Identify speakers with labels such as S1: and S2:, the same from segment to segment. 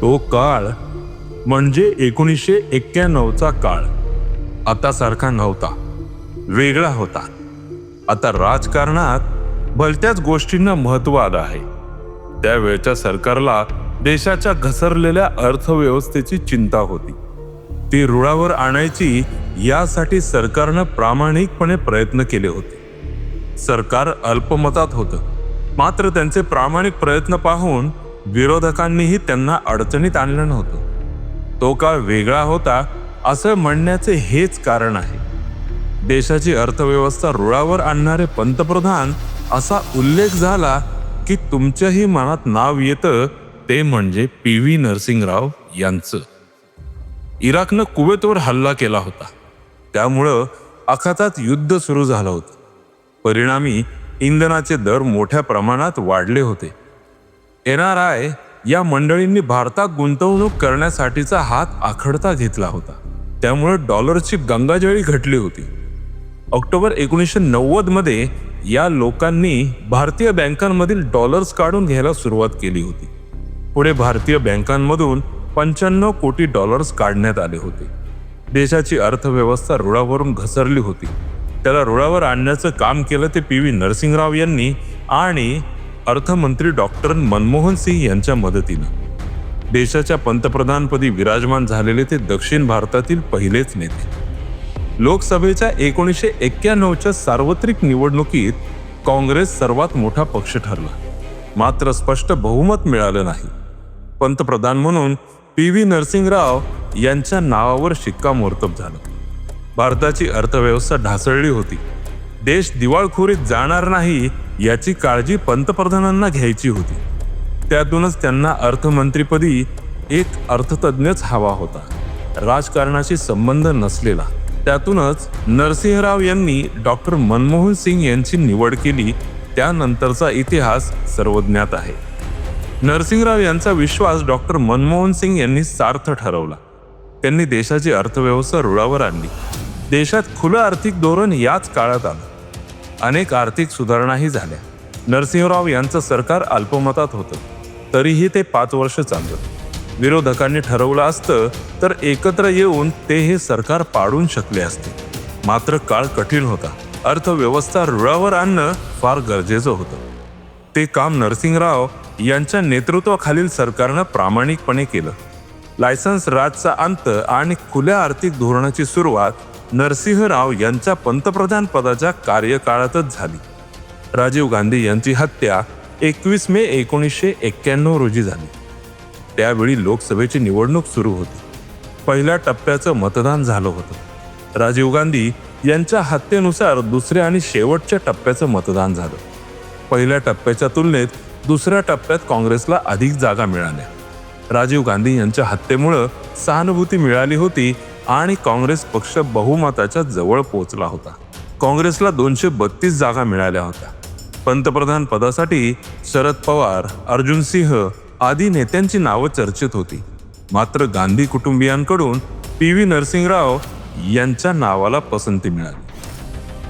S1: तो काळ म्हणजे एकोणीसशे एक्क्याण्णवचा काळ. आता सारखा नव्हता. वेगळा होता. आता राजकारणात भलत्याच गोष्टींना महत्त्व आलं आहे. त्यावेळच्या सरकारला देशाच्या घसरलेल्या अर्थव्यवस्थेची चिंता होती. ती रुळावर आणायची यासाठी सरकारनं प्रामाणिकपणे प्रयत्न केले होते. सरकार अल्पमतात होतं. मात्र त्यांचे प्रामाणिक प्रयत्न पाहून विरोधकांनीही त्यांना अडचणीत आणलं नव्हतं. तो काळ वेगळा होता असं म्हणण्याचे हेच कारण आहे. देशाची अर्थव्यवस्था रुळावर आणणारे पंतप्रधान असा उल्लेख झाला की तुमच्याही मनात नाव येतं ते म्हणजे पी व्ही नरसिंगराव यांचं. इराकनं कुवेतवर हल्ला केला होता. त्यामुळं अखातात युद्ध सुरू झालं होतं. परिणामी इंधनाचे दर मोठ्या प्रमाणात वाढले होते. एन आर आय या मंडळींनी भारतात गुंतवणूक करण्यासाठीचा हात आखडता घेतला होता. त्यामुळे डॉलरची गंगाजळी घटली होती. ऑक्टोबर एकोणीसशे नव्वदमध्ये या लोकांनी भारतीय बँकांमधील डॉलर्स काढून घ्यायला सुरुवात केली होती. पुढे भारतीय बँकांमधून पंच्याण्णव कोटी डॉलर्स काढण्यात आले होते. देशाची अर्थव्यवस्था रुळावरून घसरली होती. त्याला रुळावर आणण्याचं काम केलं ते पी व्ही नरसिंगराव यांनी आणि अर्थमंत्री डॉक्टर मनमोहन सिंग यांच्या मदतीनं. देशाच्या पंतप्रधानपदी विराजमान झालेले ते दक्षिण भारतातील पहिलेच नेते. लोकसभेच्या एकोणीसशे एक्क्याण्णवच्या सार्वत्रिक निवडणुकीत काँग्रेस सर्वात मोठा पक्ष ठरला. मात्र स्पष्ट बहुमत मिळालं नाही. पंतप्रधान म्हणून पी व्ही नरसिंगराव यांच्या नावावर शिक्कामोर्तब झालं. भारताची अर्थव्यवस्था ढासळली होती. देश दिवाळखोरीत जाणार नाही याची काळजी पंतप्रधानांना घ्यायची होती. त्यातूनच त्यांना अर्थमंत्रीपदी एक अर्थतज्ञच हवा होता. राजकारणाशी संबंध नसलेला. त्यातूनच नरसिंहराव यांनी डॉक्टर मनमोहन सिंग यांची निवड केली त्यानंतरचा इतिहास सर्वज्ञात आहे. नरसिंहराव यांचा विश्वास डॉक्टर मनमोहन सिंग यांनी सार्थ ठरवला. त्यांनी देशाची अर्थव्यवस्था रुळावर आणली. देशात खुलं आर्थिक धोरण याच काळात आलं. अनेक आर्थिक सुधारणाही झाल्या. नरसिंहराव यांचं सरकार अल्पमतात होतं. तरीही ते पाच वर्ष चाललं विरोधकांनी ठरवलं असतं तर एकत्र येऊन ते हे सरकार पाडून शकले असते. मात्र काळ कठीण होता. अर्थव्यवस्था रुळावर आणणं फार गरजेचं होतं. ते काम नरसिंहराव यांच्या नेतृत्वाखालील सरकारनं प्रामाणिकपणे केलं. लायसन्स राजचा अंत आणि खुल्या आर्थिक धोरणाची सुरुवात नरसिंहराव यांच्या पंतप्रधान पदाच्या कार्यकाळातच झाली. राजीव गांधी यांची हत्या एकवीस मे एकोणीसशे एक्क्याण्णव रोजी झाली. त्यावेळी लोकसभेची निवडणूक सुरू होती. पहिल्या टप्प्याचं मतदान झालं होतं. राजीव गांधी यांच्या हत्येनुसार दुसऱ्या आणि शेवटच्या टप्प्याचं मतदान झालं. पहिल्या टप्प्याच्या तुलनेत दुसऱ्या टप्प्यात काँग्रेसला अधिक जागा मिळाल्या. राजीव गांधी यांच्या हत्येमुळं सहानुभूती मिळाली होती आणि काँग्रेस पक्ष बहुमताच्या जवळ पोहोचला होता. काँग्रेसला दोनशे बत्तीस जागा मिळाल्या होत्या. पंतप्रधान पदासाठी शरद पवार अर्जुन सिंह आदी नेत्यांची नावं चर्चेत होती. मात्र गांधी कुटुंबियांकडून पी व्ही नरसिंहराव यांच्या नावाला पसंती मिळाली.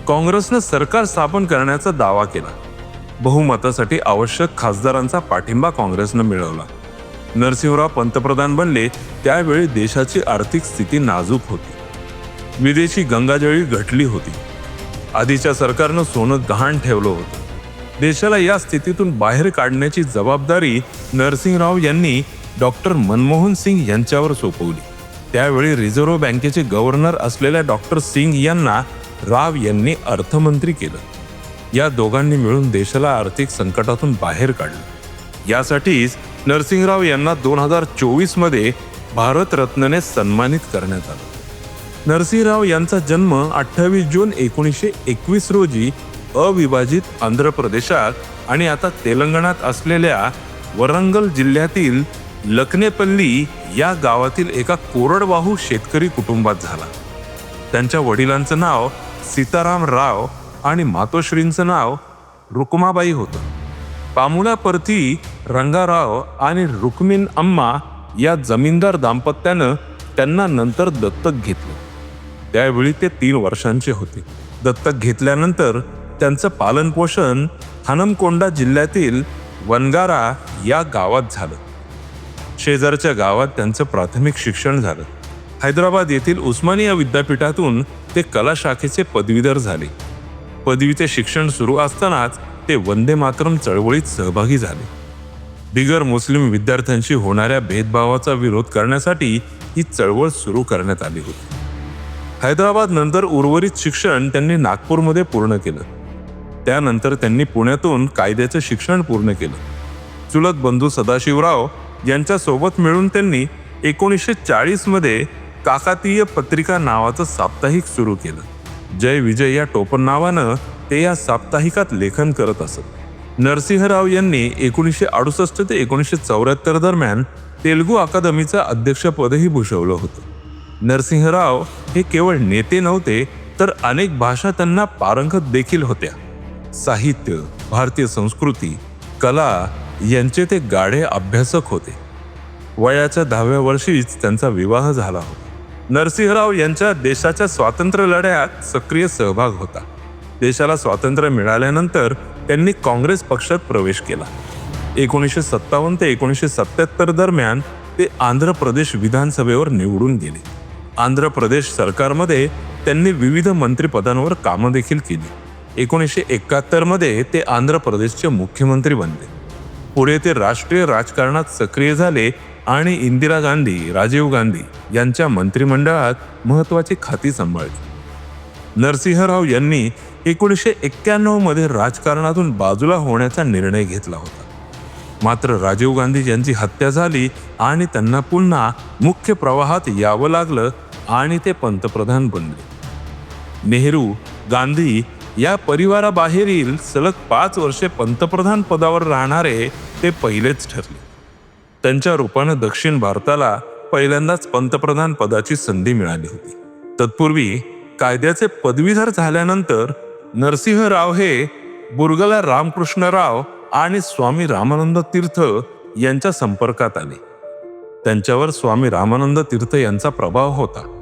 S1: काँग्रेसनं सरकार स्थापन करण्याचा दावा केला. बहुमतासाठी आवश्यक खासदारांचा पाठिंबा काँग्रेसनं मिळवला. नरसिंहराव पंतप्रधान बनले त्यावेळी देशाची आर्थिक स्थिती नाजूक होती. विदेशी गंगाजळी घटली होती. आधीच्या सरकारनं सोनं गहाण ठेवलं होतं. देशाला या स्थितीतून बाहेर काढण्याची जबाबदारी नरसिंहराव यांनी डॉक्टर मनमोहन सिंग यांच्यावर सोपवली. त्यावेळी रिझर्व्ह बँकेचे गव्हर्नर असलेल्या डॉक्टर सिंग यांना राव यांनी अर्थमंत्री केलं. या दोघांनी मिळून देशाला आर्थिक संकटातून बाहेर काढलं. यासाठीच नरसिंहराव यांना दोन हजार चोवीसमध्ये भारतरत्नने सन्मानित करण्यात आलं. नरसिंहराव यांचा जन्म अठ्ठावीस जून एकोणीसशे एकवीस रोजी अविभाजित आंध्र प्रदेशात आणि आता तेलंगणात असलेल्या वरंगल जिल्ह्यातील लखनेपल्ली या गावातील एका कोरडवाहू शेतकरी कुटुंबात झाला. त्यांच्या वडिलांचं नाव सीताराम राव आणि मातोश्रींचं नाव रुक्माबाई होतं. पामुला परथी रंगाराव आणि रुक्मिन अम्मा या जमीनदार दाम्पत्यानं त्यांना नंतर दत्तक घेतलं. त्यावेळी ते तीन वर्षांचे होते. दत्तक घेतल्यानंतर त्यांचं पालनपोषण हनमकोंडा जिल्ह्यातील वनगारा या गावात झालं. शेजारच्या गावात त्यांचं प्राथमिक शिक्षण झालं. हैदराबाद येथील उस्मानिया विद्यापीठातून ते कला शाखेचे पदवीधर झाले. पदवीचे शिक्षण सुरू असतानाच ते वंदे मातरम चळवळीत सहभागी झाले. बिगर मुस्लिम विद्यार्थ्यांशी होणाऱ्या भेदभावाचा विरोध करण्यासाठी ही चळवळ सुरू करण्यात आली होती. हैदराबाद नंतर उर्वरित शिक्षण त्यांनी नागपूरमध्ये पूर्ण केलं. त्यानंतर त्यांनी पुण्यातून कायद्याचं शिक्षण पूर्ण केलं. चुलत बंधू सदाशिवराव यांच्यासोबत मिळून त्यांनी एकोणीसशे चाळीसमध्ये काकातीय पत्रिका नावाचं साप्ताहिक सुरू केलं. जय विजय या टोपण नावानं ते या साप्ताहिकात लेखन करत असत. नरसिंहराव यांनी एकोणीसशे अडुसष्ट ते एकोणीसशे चौऱ्याहत्तर दरम्यान तेलुगू अकादमीचं अध्यक्षपदही भूषवलं होतं. नरसिंहराव हे केवळ नेते नव्हते तर अनेक भाषा त्यांना पारंगत देखील होत्या. साहित्य भारतीय संस्कृती कला यांचे ते गाढे अभ्यासक होते. वयाच्या दहाव्या वर्षीच त्यांचा विवाह झाला होता. नरसिंहराव यांच्या देशाच्या स्वातंत्र्य लढ्यात सक्रिय सहभाग होता. देशाला स्वातंत्र्य मिळाल्यानंतर त्यांनी काँग्रेस पक्षात प्रवेश केला. एकोणीसशे सत्तावन्न ते एकोणीसशे सत्याहत्तर दरम्यान ते आंध्र प्रदेश विधानसभेवर निवडून गेले. आंध्र प्रदेश सरकारमध्ये त्यांनी विविध मंत्रिपदांवर कामं देखील केली. एकोणीसशे एकाहत्तरमध्ये ते आंध्र प्रदेशचे मुख्यमंत्री बनले. पुढे ते राष्ट्रीय राजकारणात सक्रिय झाले आणि इंदिरा गांधी राजीव गांधी यांच्या मंत्रिमंडळात महत्वाची खाती सांभाळली. नरसिंहराव यांनी एकोणीसशे एक्क्याण्णवमध्ये राजकारणातून बाजूला होण्याचा निर्णय घेतला होता. मात्र राजीव गांधी यांची हत्या झाली आणि त्यांना पुन्हा मुख्य प्रवाहात यावं लागलं आणि ते पंतप्रधान बनले. नेहरू गांधी या परिवाराबाहेरील सलग पाच वर्षे पंतप्रधान पदावर राहणारे ते पहिलेच ठरले. त्यांच्या रूपानं दक्षिण भारताला पहिल्यांदाच पंतप्रधान पदाची संधी मिळाली होती. तत्पूर्वी कायद्याचे पदवीधर झाल्यानंतर नरसिंहराव हे बुर्गला रामकृष्णराव आणि स्वामी रामानंद तीर्थ यांच्या संपर्कात आले. त्यांच्यावर स्वामी रामानंद तीर्थ यांचा प्रभाव होता.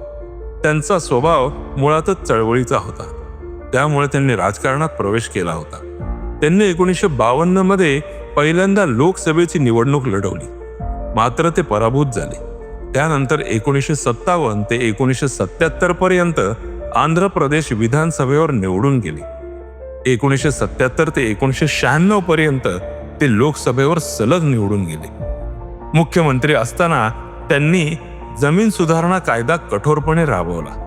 S1: त्यांचा स्वभाव मुळातच चळवळीचा होता. त्यामुळे त्यांनी राजकारणात प्रवेश केला होता. त्यांनी एकोणीसशे बावन्नमध्ये पहिल्यांदा लोकसभेची निवडणूक लढवली. मात्र ते पराभूत झाले. त्यानंतर एकोणीसशे सत्तावन्न ते एकोणीसशे सत्याहत्तर पर्यंत आंध्र प्रदेश विधानसभेवर निवडून गेले. एकोणीसशे सत्याहत्तर ते एकोणीसशे शहाण्णव पर्यंत ते लोकसभेवर सलग निवडून गेले. मुख्यमंत्री असताना त्यांनी जमीन सुधारणा कायदा कठोरपणे राबवला.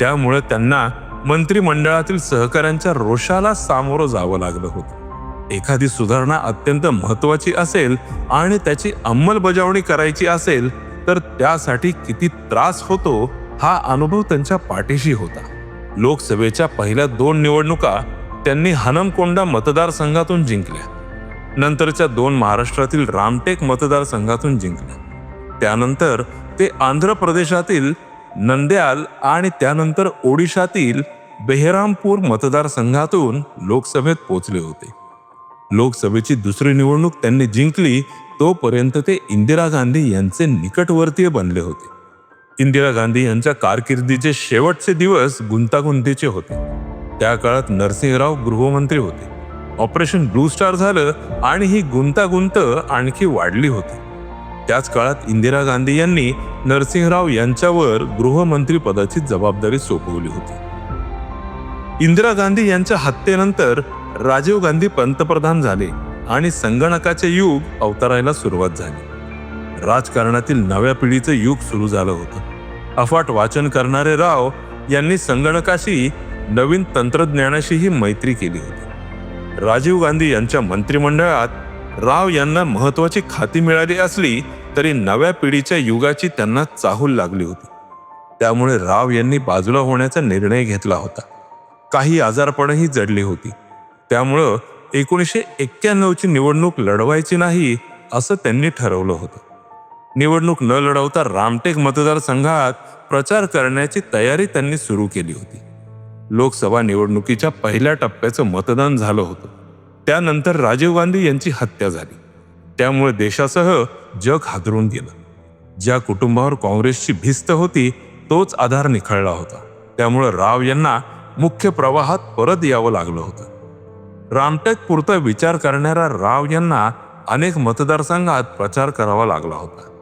S1: त्यामुळे त्यांना मंत्रिमंडळातील सहकाऱ्यांच्या रोषाला सामोरं जावं लागलं होतं. एखादी सुधारणा अत्यंत महत्वाची असेल आणि त्याची अंमलबजावणी करायची असेल तर त्यासाठी किती त्रास होतो हा अनुभव त्यांच्या पाठीशी होता. लोकसभेच्या पहिल्या दोन निवडणुका त्यांनी हनमकोंडा मतदारसंघातून जिंकल्या. नंतरच्या दोन महाराष्ट्रातील रामटेक मतदारसंघातून जिंकल्या. त्यानंतर ते आंध्र प्रदेशातील नंद्याल आणि त्यानंतर ओडिशातील बेहरामपूर मतदारसंघातून लोकसभेत पोचले होते. लोकसभेची दुसरी निवडणूक त्यांनी जिंकली तोपर्यंत ते इंदिरा गांधी यांचे निकटवर्तीय बनले होते. इंदिरा गांधी यांच्या कारकिर्दीचे शेवटचे दिवस गुंतागुंतीचे होते. त्या काळात नरसिंहराव गृहमंत्री होते. ऑपरेशन ब्लू स्टार झालं आणि ही गुंतागुंत आणखी वाढली होती. त्याच काळात इंदिरा गांधी यांनी नरसिंहराव यांच्यावर गृहमंत्री पदाची जबाबदारी सोपवली होती. इंदिरा गांधी यांच्या हत्येनंतर राजीव गांधी पंतप्रधान झाले आणि संगणकाचे युग अवतरायला सुरुवात झाली. राजकारणातील नव्या पिढीचं युग सुरू झालं होतं. अफाट वाचन करणारे राव यांनी संगणकाशी नवीन तंत्रज्ञानाशीही मैत्री केली होती. राजीव गांधी यांच्या मंत्रिमंडळात राव यांना महत्वाची खाती मिळाली असली तरी नव्या पिढीच्या युगाची त्यांना चाहूल लागली होती. त्यामुळे राव यांनी बाजूला होण्याचा निर्णय घेतला होता. काही आजारपणही जडली होती. त्यामुळं एकोणीसशे एक्क्याण्णवची निवडणूक लढवायची नाही असं त्यांनी ठरवलं होतं. निवडणूक न लढवता रामटेक मतदारसंघात प्रचार करण्याची तयारी त्यांनी सुरू केली होती. लोकसभा निवडणुकीच्या पहिल्या टप्प्याचं मतदान झालं होतं. त्यानंतर राजीव गांधी यांची हत्या झाली. त्यामुळे देशासह जग हादरून गेलं. ज्या कुटुंबावर काँग्रेसची भिस्त होती तोच आधार निखळला होता. त्यामुळे राव यांना मुख्य प्रवाहात परत यावं लागलं होतं. रामटेक पुरता विचार करणाऱ्या राव यांना अनेक मतदारसंघात प्रचार करावा लागला होता.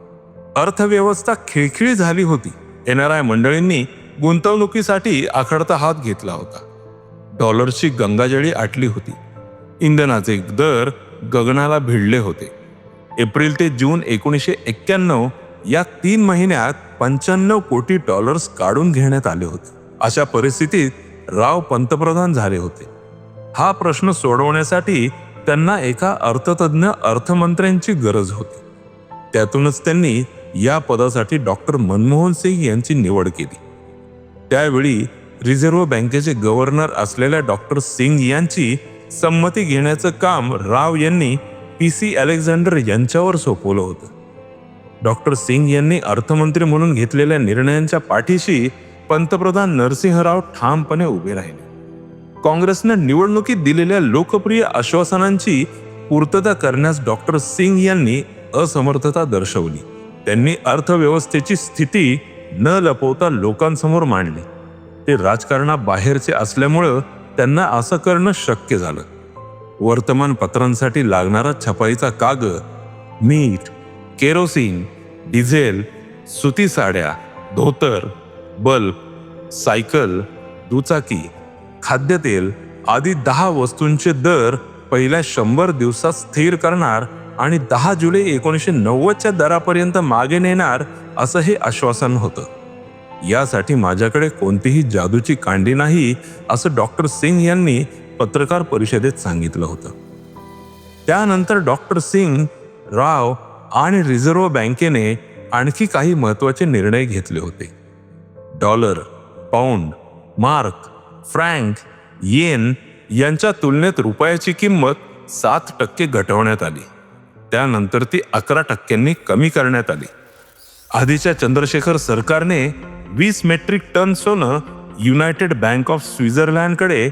S1: अर्थव्यवस्था खिळखिळी झाली होती. एन आर आय मंडळींनी गुंतवणुकीसाठी आखडता हात घेतला होता. डॉलरची गंगाजळी आटली होती. इंधनाचे दर गगनाला भिडले होते. एप्रिल ते जून एकोणीसशे एक्क्याण्णव या तीन महिन्यात पंच्याण्णव कोटी डॉलर्स काढून घेण्यात आले होते. अशा परिस्थितीत राव पंतप्रधान झाले होते. हा प्रश्न सोडवण्यासाठी त्यांना एका अर्थतज्ञ अर्थमंत्र्यांची गरज होती. त्यातूनच त्यांनी या पदासाठी डॉक्टर मनमोहन सिंग यांची निवड केली. त्यावेळी रिझर्व्ह बँकेचे गव्हर्नर असलेल्या डॉक्टर सिंग यांची संमती घेण्याचं काम राव यांनी पी सी अलेक्झांडर यांच्यावर सोपवलं होतं. डॉक्टर सिंग यांनी अर्थमंत्री म्हणून घेतलेल्या निर्णयांच्या पाठीशी पंतप्रधान नरसिंहराव ठामपणे उभे राहिले. काँग्रेसनं निवडणुकीत दिलेल्या लोकप्रिय आश्वासनांची पूर्तता करण्यास डॉक्टर सिंग यांनी असमर्थता दर्शवली. त्यांनी अर्थव्यवस्थेची स्थिती न लपवता लोकांसमोर मांडली. ते राजकारणाबाहेरचे असल्यामुळं त्यांना असं करणं शक्य झालं. वर्तमानपत्रांसाठी लागणारा छपाईचा कागद मीठ केरोसिन डिझेल सुती साड्या धोतर बल्ब सायकल दुचाकी खाद्यतेल आदी दहा वस्तूंचे दर पहिल्या शंभर दिवसात स्थिर करणार आणि दहा जुलै एकोणीसशे नव्वदच्या दरापर्यंत मागे नेणार असं हे आश्वासन होतं. यासाठी माझ्याकडे कोणतीही जादूची कांडी नाही असं डॉक्टर सिंग यांनी पत्रकार परिषदेत सांगितलं होतं. त्यानंतर डॉक्टर सिंग राव आणि रिझर्व्ह बँकेने आणखी काही महत्त्वाचे निर्णय घेतले होते. Dollar pound mark franc yen यांच्या तुलनेत रुपयाची किंमत सात टक्के घटवण्यात आली. त्यानंतर ती अकरा टक्क्यांनी कमी करण्यात आली. आधीच्या चंद्रशेखर सरकारने वीस मेट्रिक टन सोनं युनायटेड बँक ऑफ स्वित्झर्लंडकडे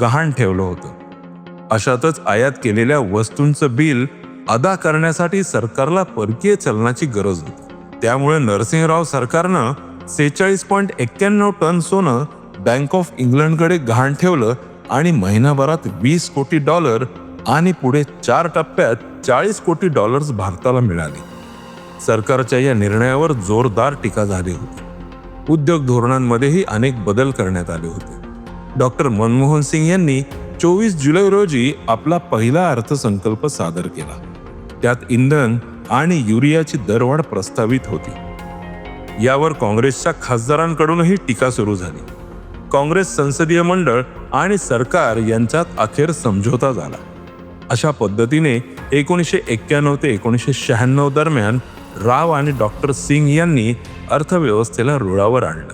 S1: गहाण ठेवलं होतं. अशातच आयात केलेल्या वस्तूंचं बिल अदा करण्यासाठी सरकारला परकीय चलनाची गरज होती. त्यामुळे नरसिंहराव सरकारनं सेहेचाळीस पॉईंट एक्क्याण्णव टन सोनं बँक ऑफ इंग्लंडकडे गहाण ठेवलं आणि महिनाभरात वीस कोटी डॉलर आणि पुढे चार टप्प्यात चाळीस कोटी डॉलर्स भारताला मिळाले. सरकारच्या या निर्णयावर जोरदार टीका झाली होती. उद्योग धोरणांमध्येही अनेक बदल करण्यात आले होते. डॉक्टर मनमोहन सिंग यांनी चोवीस जुलै रोजी आपला पहिला अर्थसंकल्प सादर केला. त्यात इंधन आणि युरियाची दरवाढ प्रस्तावित होती. यावर काँग्रेसच्या खासदारांकडूनही टीका सुरू झाली. काँग्रेस संसदीय मंडळ आणि सरकार यांच्यात अखेर समझोता झाला. अशा पद्धतीने एकोणीसशे एक्क्याण्णव ते एकोणीसशे शहाण्णव दरम्यान राव आणि डॉक्टर सिंग यांनी अर्थव्यवस्थेला रुळावर आणलं.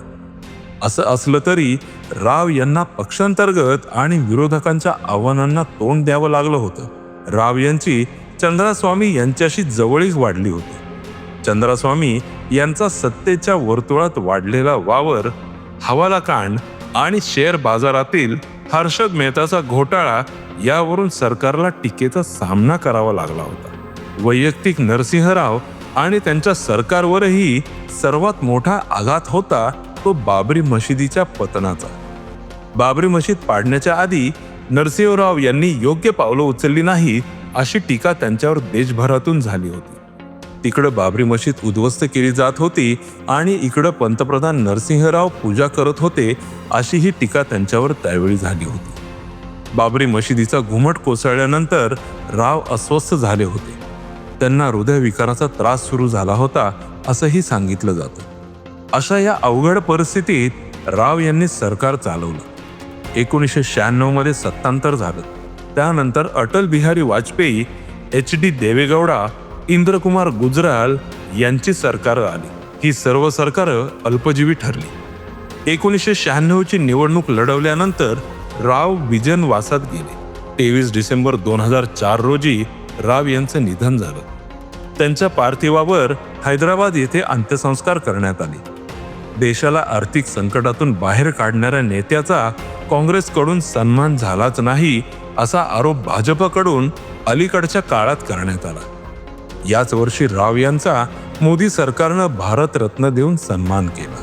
S1: असं असलं तरी राव यांना पक्षांतर्गत आणि विरोधकांच्या आव्हानांना तोंड द्यावं लागलं होतं. राव यांची चंद्रास्वामी यांच्याशी जवळीक वाढली होती. चंद्रास्वामी यांचा सत्तेच्या वर्तुळात वाढलेला वावर हवाला कांड आणि शेअर बाजारातील हर्षद मेहताचा घोटाळा यावरून सरकारला टीकेचा सामना करावा लागला होता. वैयक्तिक नरसिंहराव आणि त्यांच्या सरकारवरही सर्वात मोठा आघात होता तो बाबरी मशिदीच्या पतनाचा. बाबरी मशीद पाडण्याच्या आधी नरसिंहराव यांनी योग्य पावलं उचलली नाही अशी टीका त्यांच्यावर देशभरातून झाली होती. तिकडं बाबरी मशीद उद्ध्वस्त केली जात होती आणि इकडं पंतप्रधान नरसिंहराव पूजा करत होते अशी ही टीका त्यांच्यावर त्यावेळी झाली होती. बाबरी मशिदीचा घुमट कोसळल्यानंतर राव अस्वस्थ झाले होते. त्यांना हृदयविकाराचा त्रास सुरू झाला होता असंही सांगितलं जातं. अशा या अवघड परिस्थितीत राव यांनी सरकार चालवलं. एकोणीसशे शहाण्णवमध्ये सत्तांतर झालं. त्यानंतर अटल बिहारी वाजपेयी एच डी देवेगौडा इंद्रकुमार गुजराल यांची सरकार आली. ही सर्व सरकारं अल्पजीवी ठरली. एकोणीसशे शहाण्णवची निवडणूक लढवल्यानंतर राव विजन वासात गेले. तेवीस डिसेंबर दोन हजार चार रोजी राव यांचं निधन झालं. त्यांच्या पार्थिवावर हैदराबाद येथे अंत्यसंस्कार करण्यात आले. देशाला आर्थिक संकटातून बाहेर काढणाऱ्या नेत्याचा काँग्रेसकडून सन्मान झालाच नाही असा आरोप भाजपकडून अलीकडच्या काळात करण्यात आला. याच वर्षी राव यांचा मोदी सरकारनं भारतरत्न देऊन सन्मान केला.